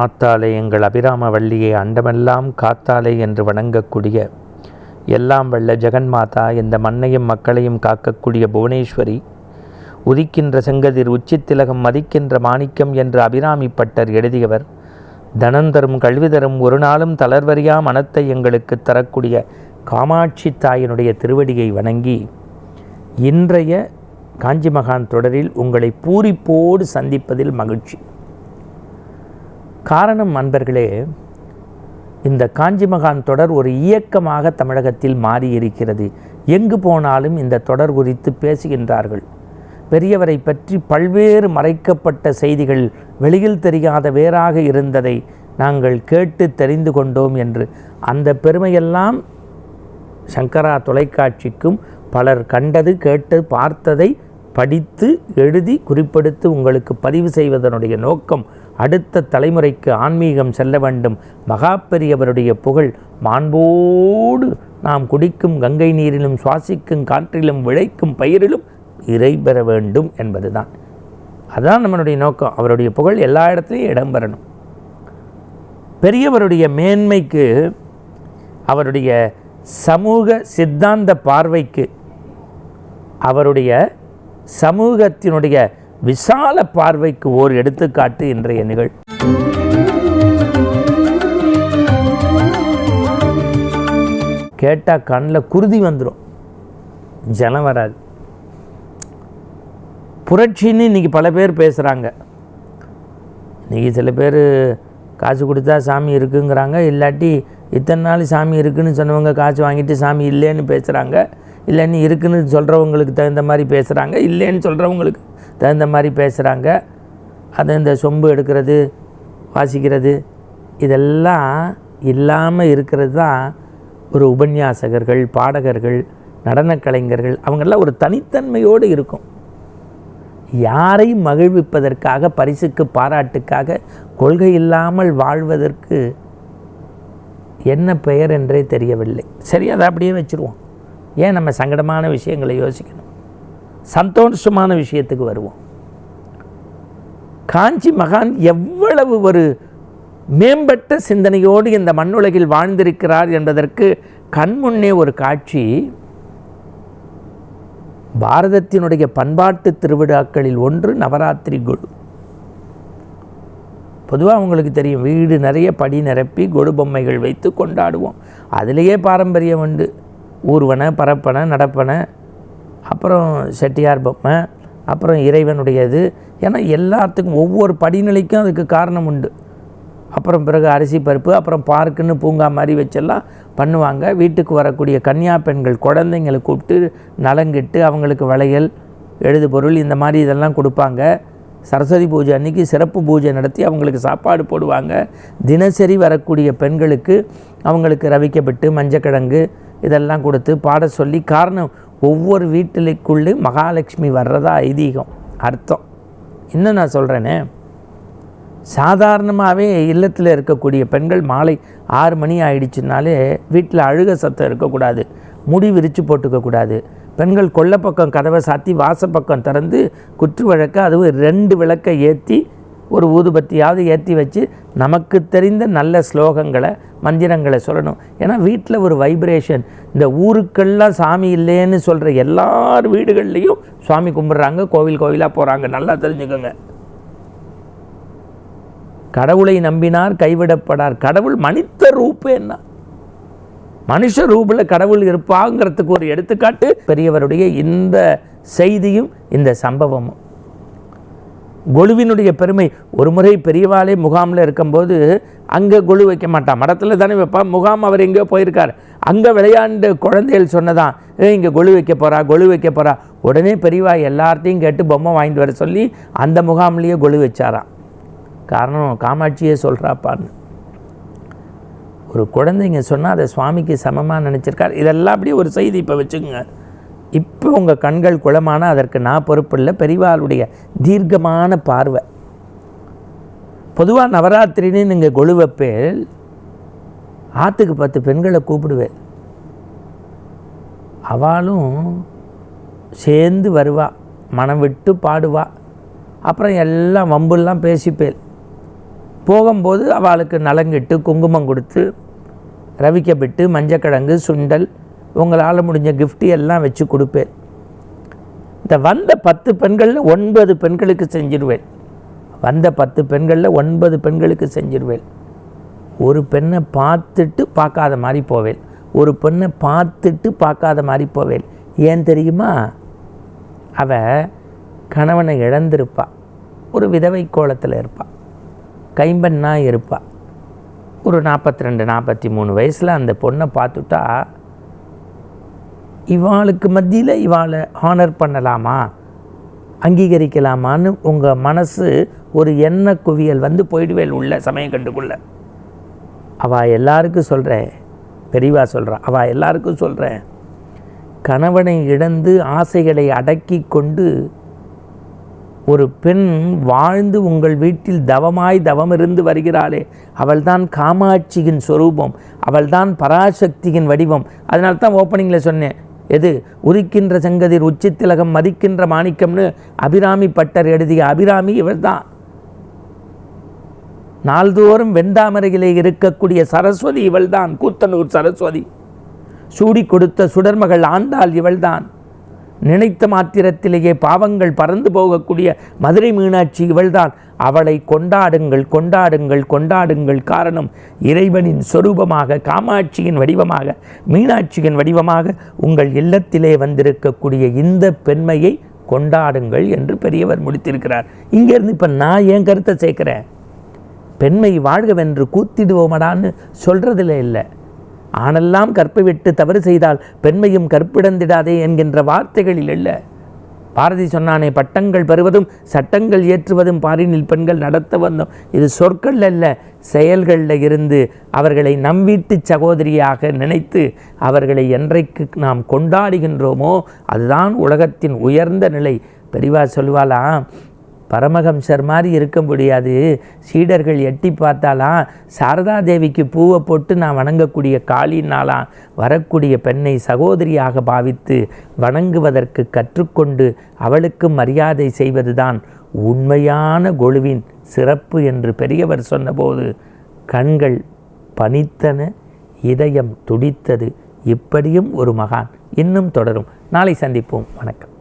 ஆத்தாலே எங்கள் அபிராம வள்ளியை அண்டமெல்லாம் காத்தாலே என்று வணங்கக்கூடிய எல்லாம் வல்ல ஜெகன்மாதா இந்த மண்ணையும் மக்களையும் காக்கக்கூடிய புவனேஸ்வரி உதிக்கின்ற செங்கதிர் உச்சித்திலகம் மதிக்கின்ற மாணிக்கம் என்று அபிராமி பட்டர் எழுதியவர் தனந்தரும் கல்விதரும் ஒரு நாளும் தளர்வறியா மனத்தை எங்களுக்கு தரக்கூடிய காமாட்சி தாயினுடைய திருவடியை வணங்கி இன்றைய காஞ்சி மகான் தொடரில் உங்களை பூரிப்போடு சந்திப்பதில் மகிழ்ச்சி. காரணம் அன்பர்களே இந்த காஞ்சி மகான் தொடர் ஒரு இயக்கமாக தமிழகத்தில் மாறியிருக்கிறது. எங்கு போனாலும் இந்த தொடர் குறித்து பேசுகின்றார்கள். பெரியவரை பற்றி பல்வேறு மறைக்கப்பட்ட செய்திகள் வெளியில் தெரியாத வேறாக இருந்ததை நாங்கள் கேட்டு தெரிந்து கொண்டோம் என்று அந்த பெருமையெல்லாம் சங்கரா தொலைக்காட்சிக்கும் பலர் கண்டது கேட்டு பார்த்ததை படித்து எழுதி குறிப்பெடுத்து உங்களுக்கு பதிவு செய்வதனுடைய நோக்கம் அடுத்த தலைமுறைக்கு ஆன்மீகம் செல்ல வேண்டும். மகா பெரியவருடைய புகழ் மாண்போடு நாம் குடிக்கும் கங்கை நீரிலும் சுவாசிக்கும் காற்றிலும் விளைக்கும் பயிரிலும் இறை பெற வேண்டும் என்பதுதான். அதுதான் நம்மளுடைய நோக்கம். அவருடைய புகழ் எல்லா இடத்துலையும் இடம்பெறணும். பெரியவருடைய மேன்மைக்கு அவருடைய சமூக சித்தாந்த பார்வைக்கு அவருடைய சமூகத்தினுடைய விசால பார்வைக்கு ஓர் எடுத்துக்காட்டு இன்றைய நிகழ். கேட்டால் கண்ணில் குருதி வந்துடும் ஜனம் வராது. புரட்சின்னு இன்றைக்கி பல பேர் பேசுகிறாங்க இன்றைக்கி சில பேர் காசு கொடுத்தா சாமி இருக்குங்கிறாங்க இல்லாட்டி இத்தனை நாள் சாமி இருக்குன்னு சொன்னவங்க காசு வாங்கிட்டு சாமி இல்லைன்னு பேசுகிறாங்க இல்லைன்னு இருக்குன்னு சொல்கிறவங்களுக்கு தகுந்த மாதிரி பேசுகிறாங்க இல்லைன்னு சொல்கிறவங்களுக்கு தகுந்த மாதிரி பேசுகிறாங்க அது இந்த சொம்பு எடுக்கிறது வாசிக்கிறது இதெல்லாம் இல்லாமல் இருக்கிறது தான் ஒரு உபன்யாசகர்கள் பாடகர்கள் நடனக் கலைஞர்கள் அவங்கெல்லாம் ஒரு தனித்தன்மையோடு இருக்கும். யாரை மகிழ்விப்பதற்காக பரிசுக்கு பாராட்டுக்காக கொள்கை இல்லாமல் வாழ்வதற்கு என்ன பெயர் என்றே தெரியவில்லை. சரி அதை அப்படியே வச்சுருவோம். ஏன் நம்ம சங்கடமான விஷயங்களை யோசிக்கணும்? சந்தோஷமான விஷயத்துக்கு வருவோம். காஞ்சி மகான் எவ்வளவு ஒரு மேம்பட்ட சிந்தனையோடு இந்த மண்ணுலகில் வாழ்ந்திருக்கிறார் என்பதற்கு கண்முன்னே ஒரு காட்சி. பாரதத்தினுடைய பண்பாட்டு திருவிழாக்களில் ஒன்று நவராத்திரி குழு. பொதுவாக உங்களுக்கு தெரியும் வீடு நிறைய படி நிரப்பி கொடு பொம்மைகள் வைத்து கொண்டாடுவோம். அதிலேயே பாரம்பரியம் உண்டு. ஊர்வன பரப்பன நடப்பன அப்புறம் செட்டியார் பொம்மை அப்புறம் இறைவனுடையது. ஏன்னா எல்லாத்துக்கும் ஒவ்வொரு படிநிலைக்கும் அதுக்கு காரணம் உண்டு. அப்புறம் பிறகு அரிசி பருப்பு அப்புறம் பார்க்குன்னு பூங்கா மாதிரி வச்செல்லாம் பண்ணுவாங்க. வீட்டுக்கு வரக்கூடிய கன்னியா பெண்கள் குழந்தைங்களை கூப்பிட்டு நலங்கிட்டு அவங்களுக்கு வளையல் எழுது பொருள் இந்த மாதிரி இதெல்லாம் கொடுப்பாங்க. சரஸ்வதி பூஜை அன்னைக்கு சிறப்பு பூஜை நடத்தி அவங்களுக்கு சாப்பாடு போடுவாங்க. தினசரி வரக்கூடிய பெண்களுக்கு அவங்களுக்கு ரவிக்கப்பட்டு மஞ்சக்கிழங்கு இதெல்லாம் கொடுத்து பாட சொல்லி காரணம் ஒவ்வொரு வீட்டிலுக்குள்ளே மகாலட்சுமி வர்றதா ஐதீகம். அர்த்தம். இன்னும் நான் சொல்கிறேனே சாதாரணமாகவே இல்லத்தில் இருக்கக்கூடிய பெண்கள் மாலை ஆறு மணி ஆயிடுச்சுனாலே வீட்டில் அழுக சத்தம் இருக்கக்கூடாது. முடி விரித்து போட்டுக்கக்கூடாது. பெண்கள் கொல்லப்பக்கம் கதவை சாத்தி வாசப்பக்கம் திறந்து குற்று வழக்க அதுவும் ரெண்டு விளக்கை ஏற்றி ஒரு ஊதுபத்தியாவது ஏற்றி வச்சு நமக்கு தெரிந்த நல்ல ஸ்லோகங்களை மந்திரங்களை சொல்லணும். ஏன்னா வீட்டில் ஒரு வைப்ரேஷன் இந்த ஊருக்கெல்லாம் சாமி இல்லைன்னு சொல்கிற எல்லார் வீடுகள்லேயும் சுவாமி கும்பிட்றாங்க கோவில் கோவிலாக போகிறாங்க நல்லா தெரிஞ்சுக்கோங்க. கடவுளை நம்பினார் கைவிடப்படார். கடவுள் மனித ரூப்பு என்ன? மனுஷ ரூபில் கடவுள் இருப்பாங்கிறதுக்கு ஒரு எடுத்துக்காட்டு பெரியவருடைய இந்த செய்தியும் இந்த சம்பவமும். கொலுவினுடைய பெருமை ஒரு முறை பெரியவாளே முகாமில் இருக்கும்போது அங்கே கொலு வைக்க மாட்டான். மடத்தில் தானே வைப்பான். முகாம் அவர் எங்கேயோ போயிருக்கார். அங்கே விளையாண்டு குழந்தைகள் சொன்னதான் ஏ இங்கே கொலு வைக்க போகிறா கொலு வைக்க போகிறா உடனே பெரியவா எல்லார்ட்டையும் கேட்டு பொம்மை வாங்கிட்டு வர சொல்லி அந்த முகாம்லேயே கொலு வச்சாராம். காரணம் காமாட்சியே சொல்கிறாப்பான்னு ஒரு குழந்தைங்க சொன்னால் அதை சுவாமிக்கு சமமாக நினச்சிருக்கார். இதெல்லாம் அப்படியே ஒரு செய்தி இப்போ வச்சுக்கோங்க. இப்போ உங்கள் கண்கள் குளமான அதற்கு நான் பொறுப்பு இல்லை. பெரிவாளுடைய தீர்க்கமான பார்வை. பொதுவாக நவராத்திரின்னு நீங்கள் கொலுவைப்பேர் ஆற்றுக்கு பத்து பெண்களை கூப்பிடுவேன் அவளும் சேர்ந்து வருவா. மனம் விட்டு பாடுவா. அப்புறம் எல்லாம் வம்புலாம் பேசிப்பேன் போகும்போது அவளுக்கு நலங்கிட்டு குங்குமம் கொடுத்து ரவிக்கப்பட்டு மஞ்சக்கிழங்கு சுண்டல் உங்களால் முடிஞ்ச கிஃப்ட் எல்லாம் வச்சு கொடுப்பேன். இந்த வந்த பத்து பெண்களில் ஒன்பது பெண்களுக்கு செஞ்சிருவேன். வந்த பத்து பெண்களில் ஒன்பது பெண்களுக்கு செஞ்சிருவேன். ஒரு பெண்ணை பார்த்துட்டு பார்க்காத மாதிரி போவேன். ஒரு பெண்ணை பார்த்துட்டு பார்க்காத மாதிரி போவேன். ஏன் தெரியுமா? அவ கணவனை இழந்திருப்பா. ஒரு விதவை கோலத்தில் இருப்பாள் கைம்பெண்ணா இருப்பாள் ஒரு நாற்பத்தி ரெண்டு நாற்பத்தி மூணு வயசில் அந்த பொண்ணை பார்த்துட்டா இவாளுக்கு மத்தியில் இவாளை ஹானர் பண்ணலாமா? அங்கீகரிக்கலாமான்னு உங்கள் மனசு ஒரு எண்ண குவியல் வந்து போயிடுவேல் உள்ள சமயம் கண்டுக்குள்ள. அவள் எல்லாருக்கும் சொல்கிறேன் பெரியவா சொல்கிறான் அவள் எல்லாருக்கும் சொல்கிறேன் கணவனை இழந்து ஆசைகளை அடக்கி கொண்டு ஒரு பெண் வாழ்ந்து உங்கள் வீட்டில் தவமாய் தவம் இருந்து வருகிறாளே அவள்தான் காமாட்சியின் சொரூபம் அவள்தான் பராசக்தியின் வடிவம். அதனால தான் ஓப்பனிங்கில் சொன்னேன் எது? உரிக்கின்ற செங்கதிர் உச்சித்திலகம் மதிக்கின்ற மாணிக்கம்னு அபிராமி பட்டர் எழுதிய அபிராமி இவள்தான் நாள்தோறும் வெந்தாமரையிலே இருக்கக்கூடிய சரஸ்வதி இவள்தான் கூத்தனூர் சரஸ்வதி. சூடி கொடுத்த சுடர்மகள் ஆண்டாள் இவள்தான். நினைத்த மாத்திரத்திலேயே பாவங்கள் பறந்து போகக்கூடிய மதுரை மீனாட்சி இவள்தான். அவளை கொண்டாடுங்கள் கொண்டாடுங்கள் கொண்டாடுங்கள் காரணம் இறைவனின் சொரூபமாக காமாட்சியின் வடிவமாக மீனாட்சியின் வடிவமாக உங்கள் இல்லத்திலே வந்திருக்கக்கூடிய இந்த பெண்மையை கொண்டாடுங்கள் என்று பெரியவர் முடித்திருக்கிறார். இங்கேருந்து இப்போ நான் என் கருத்தை சேர்க்குறேன்? பெண்மை வாழ்கவென்று கூத்திடுவோமடான்னு சொல்கிறதில்ல இல்லை. ஆணெல்லாம் கற்பை விட்டு தவறு செய்தால் பெண்மையும் கற்பிடந்திடாதே என்கின்ற வார்த்தைகளில் இல்லை. பாரதி சொன்னானே பட்டங்கள் பெறுவதும் சட்டங்கள் ஏற்றுவதும் பாரினில் பெண்கள் நடத்த வந்தோம். இது சொற்கள் அல்ல செயல்களில் இருந்து அவர்களை நம் வீட்டு சகோதரியாக நினைத்து அவர்களை என்றைக்கு நாம் கொண்டாடுகின்றோமோ அதுதான் உலகத்தின் உயர்ந்த நிலை. பெரிவா சொல்லுவாளாம் பரமஹம்சர் மாதிரி இருக்க முடியாது. சீடர்கள் எட்டி பார்த்தாலாம் சாரதா தேவிக்கு பூவை போட்டு நான் வணங்கக்கூடிய காளினாலாம் வரக்கூடிய பெண்ணை சகோதரியாக பாவித்து வணங்குவதற்கு கற்றுக்கொண்டு அவளுக்கு மரியாதை செய்வதுதான் உண்மையான கொழுவின் சிறப்பு என்று பெரியவர் சொன்னபோது கண்கள் பனித்தன இதயம் துடித்தது. இப்படியும் ஒரு மகான் இன்னும் தொடரும். நாளை சந்திப்போம். வணக்கம்.